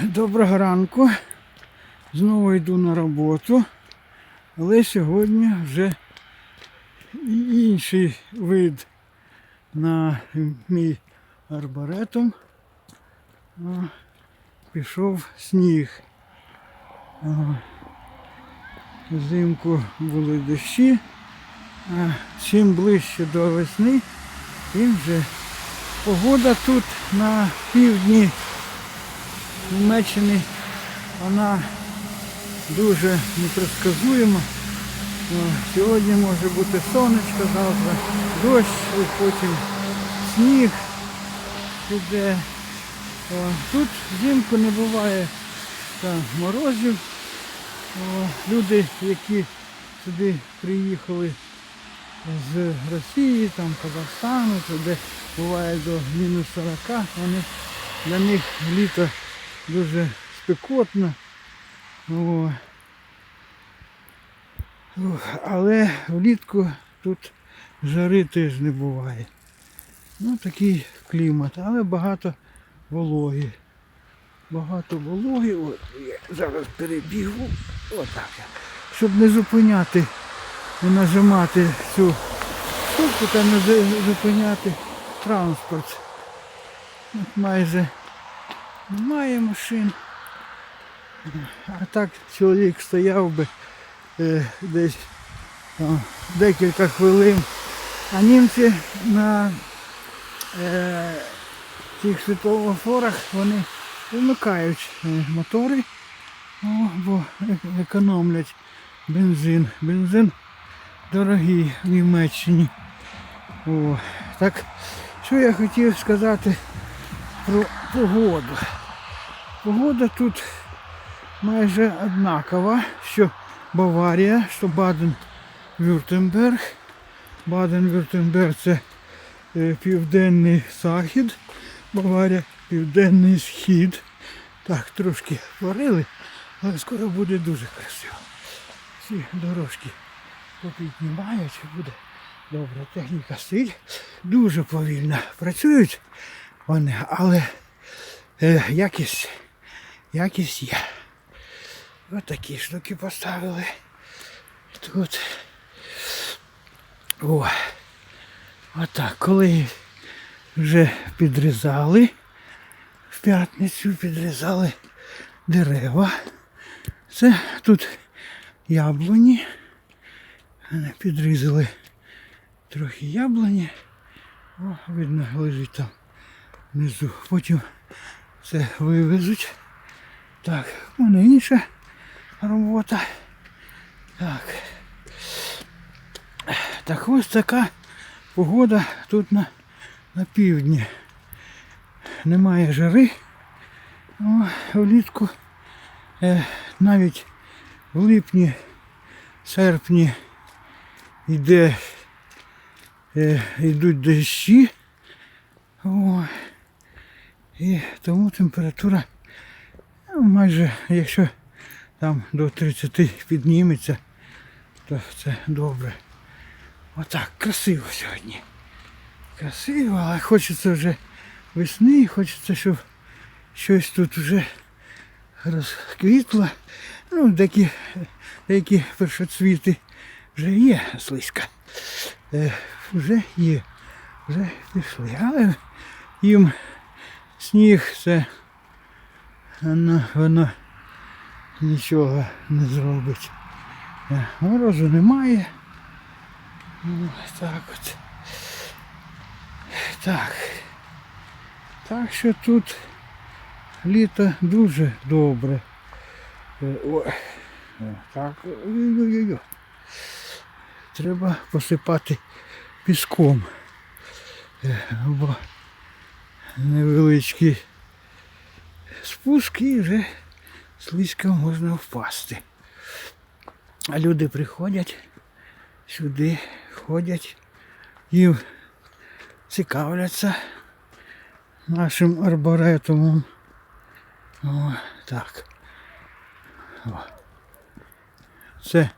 Доброго ранку. Знову йду на роботу. Але сьогодні вже інший вид на мій арбаретум. О, Пішов сніг. Взимку були дощі, а чим ближче до весни, тим вже погода тут на півдні Німеччини вона дуже непредсказуема. Сьогодні може бути сонечко, завтра дощ, потім сніг піде. Тут взимку не буває там, морозів. Люди, які сюди приїхали з Росії, там, Казахстану, то де буває до мінус 40, вони для них літо дуже спекотно. О. Але влітку тут жари теж не буває. Ну такий клімат, але багато вологи. Багато вологи. От, я зараз перебігу. Отак. Щоб не зупиняти, не нажимати цю штуку та не зупиняти транспорт. От майже немає машин. А так чоловік стояв би е, десь там, декілька хвилин. А німці на е, цих світлофорах вони вимикають е, мотори, о, бо економлять бензин. Бензин дорогий в Німеччині. О, так, що я хотів сказати про погоду. Погода тут майже однакова, що Баварія, що Баден-Вюртемберг. Баден-Вюртемберг це е, південний захід, Баварія південний схід. Так, трошки варили, але скоро буде дуже красиво. Всі дорожки попіднімають, буде добре. Техніка стоїть. Дуже повільно працюють вони, але е, якість, якість є. Ось такі штуки поставили. Тут. О. Отак, коли вже підрізали, в п'ятницю підрізали дерева. Це тут яблуні. Підрізали трохи яблуні. О, видно, лежить там внизу. Потім це вивезуть. Так, у мене інша робота. Так. Так ось така погода тут на, на півдні. Немає жари. О, влітку е, навіть в липні, серпні йде, е, йдуть дощі. О, і тому температура майже, якщо там до 30 підніметься, то це добре. Отак, красиво сьогодні. Красиво, але хочеться вже весни, хочеться, щоб щось тут вже розквітло. Ну, деякі, деякі першоцвіти вже є слизька. Е, вже є, вже пішли. Але їм сніг це воно, воно нічого не зробить. Е, Морозу немає. Ну, так от. Так. Так що тут літо дуже добре. Е, Ой. О, Так. Треба посипати піском. Е, Бо невеличкий спуск і вже слизько можна впасти. А люди приходять сюди, ходять і цікавляться нашим арборетумом. О, так. О. Це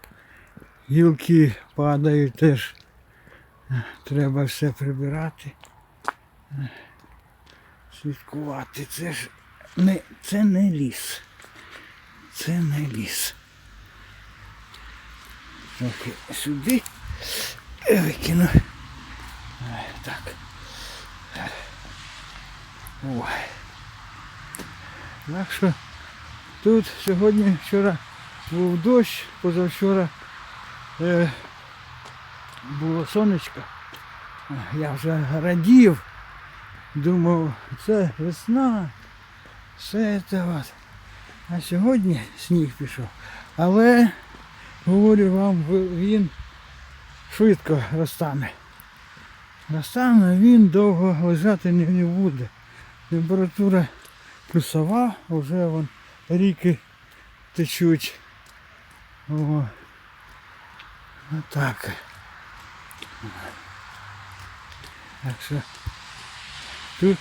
гілки падають теж. Треба все прибирати. Слідкувати. Це ж не, це не ліс. Це не ліс. Трохи сюди викину. Е, Так. Ой. Так що тут сьогодні вчора був дощ, позавчора е, було сонечко. Я вже радів, думав, це весна, все це от. А сьогодні сніг пішов. Але, говорю вам, він швидко розтане. Розтане, він довго лежати не, буде. Температура плюсова, вже вон ріки течуть. О. Отак. Так що тут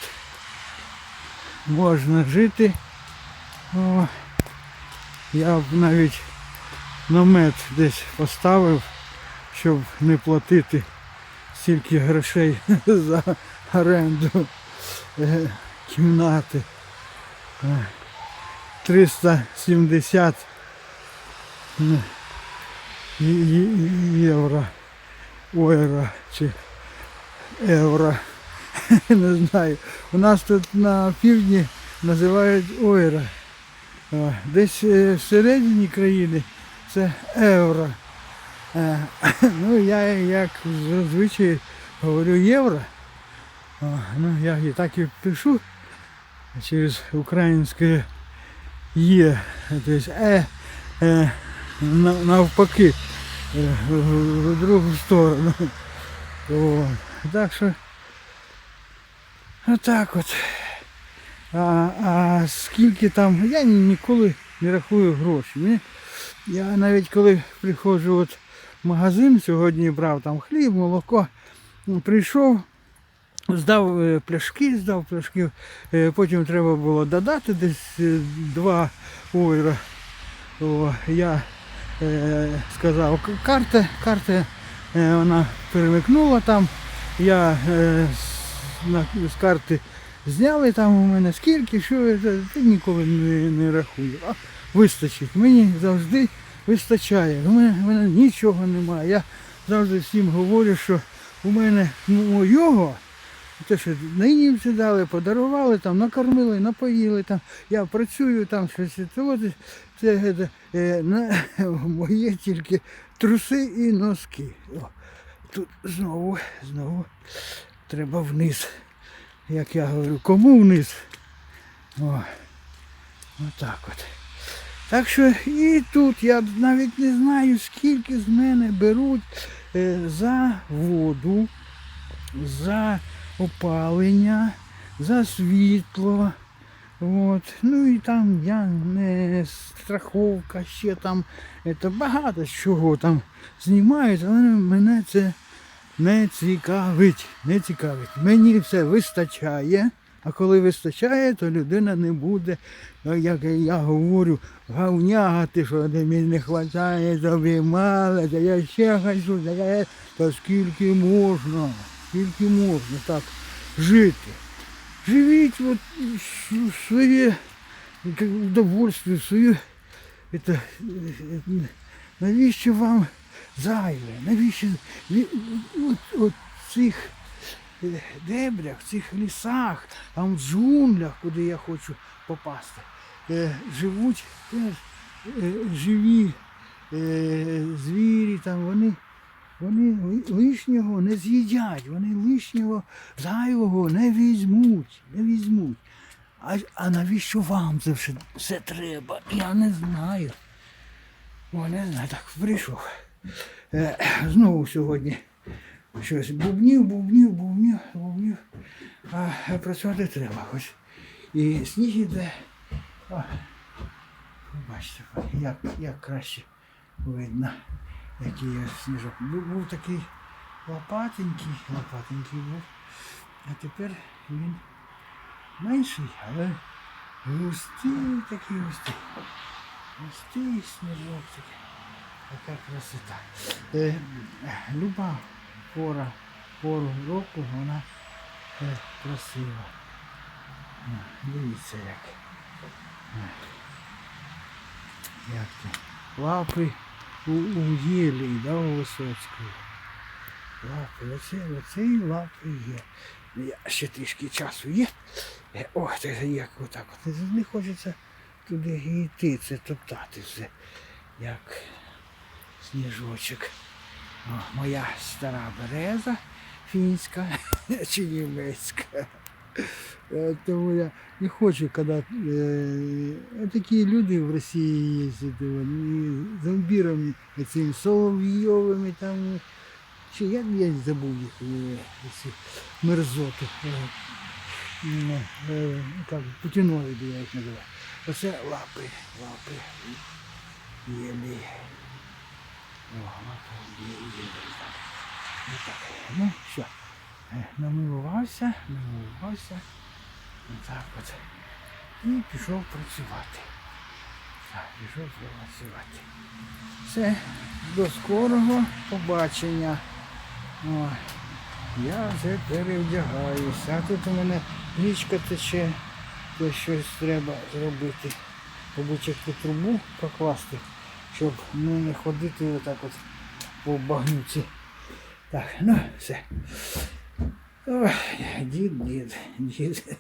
можна жити. О, я б навіть намет десь поставив, щоб не платити стільки грошей за оренду е, кімнати. Е, 370 м, є- є- євро, ойро чи євро. Не знаю. У нас тут на півдні називають ойро. О, Десь е, всередині країни це євро. Е, Ну, я як зазвичай говорю євро. Ну, я і так і пишу через українське є, тобто е, е, навпаки, е, в, другу сторону. Так що отак от. А, а скільки там, я ніколи не рахую гроші. Я навіть коли приходжу от в магазин, сьогодні брав там хліб, молоко, прийшов, здав е, пляшки, здав пляшки, е, потім треба було додати десь 2 ойро. О, я е, сказав, карта, карта е, вона перемикнула там. Я е, з, карти зняли там у мене скільки, що я ніколи не, не рахую. А вистачить. Мені завжди вистачає. У мене, у мене нічого немає. Я завжди всім говорю, що у мене моєго, те, що нинівці дали, подарували, там, накормили, напоїли, там, я працюю, там щось. Це, це, це е, на, моє тільки труси і носки. О, тут знову, знову треба вниз. Як я говорю, кому вниз? О, отак от. Так що і тут я навіть не знаю, скільки з мене беруть е, за воду, за опалення, за світло. От. Ну і там я не страховка, ще там це багато чого там знімають, але мене це не цікавить. Не цікавить. Мені все вистачає. А коли вистачає, то людина не буде, як я говорю, гавняга, ти що мені не вистачає, тобі мало, та я ще хочу, та я... Та скільки можна, скільки можна так жити. Живіть от своє удовольствие, своє. Это, е, навіщо вам зайве? Навіщо ві- от, цих е, дебрях, в цих лісах, там в джунглях, куди я хочу попасти, е, живуть теж е, живі звірі, там вони, вони лишнього не з'їдять, вони лишнього зайвого не візьмуть, не візьмуть. А, а навіщо вам це все, все треба? Я не знаю. О, не знаю, так прийшов. Е, знову сьогодні щось бубнів, бубнів, бубнів, бубнів. А працювати треба хоч. І сніг іде. О, бачите, як, як краще видно, який є сніжок. Був, був такий лопатенький, лопатенький був. А тепер він менший, але густий такий густий. Густий сніжок такий. Яка красота. Е, люба пора, пору року вона е, красива. О, Дивіться як. Як це? Лапи у, у єлі, да, у Висоцької. Лапи, оце, оце і лапи є. Я ще трішки часу є. Е, О, це як отак. От. Не хочеться туди йти, це топтати все. Як сніжочок. О, моя стара береза фінська чи німецька. Е, Тому я не хочу, коли е, такі люди в Росії їздять, вони зомбірами, цими соловйовими там, чи як я забув їх, е, ці мерзоти. Путіноїди я їх називаю. Оце лапи, лапи. Єлі. Ну. Е, Намилувався, намилувався. І пішов працювати. Так, пішов працювати. Все, до скорого побачення. Я вже перевдягаюся. А тут у мене річка тече, то щось треба зробити. Побичити трубу прокласти, щоб не ходити отак от по багнюці. Так, ну все. Ой, дід, дід, дід.